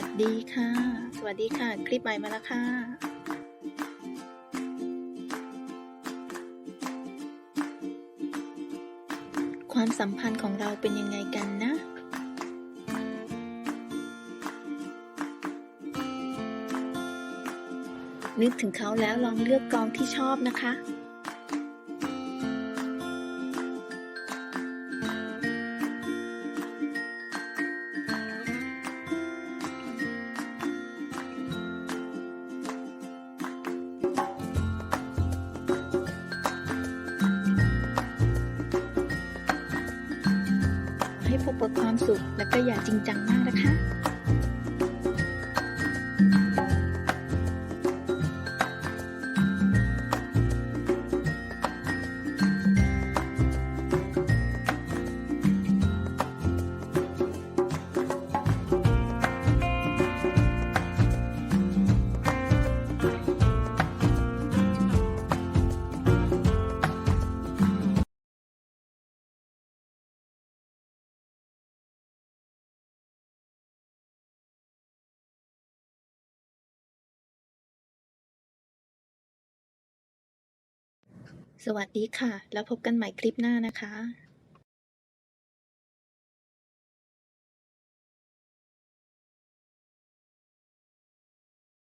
วัสดีค่ะ สวัสดีค่ะ คลิปใหม่มาแล้วค่ะ ความสัมพันธ์ของเราเป็นยังไงกันนะนึกถึงเขาแล้วลองเลือกกองที่ชอบนะคะ ให้พบกับความสุขและก็อย่าจริงจังมากนะคะ สวัสดีค่ะ แล้วพบกันใหม่คลิปหน้านะคะ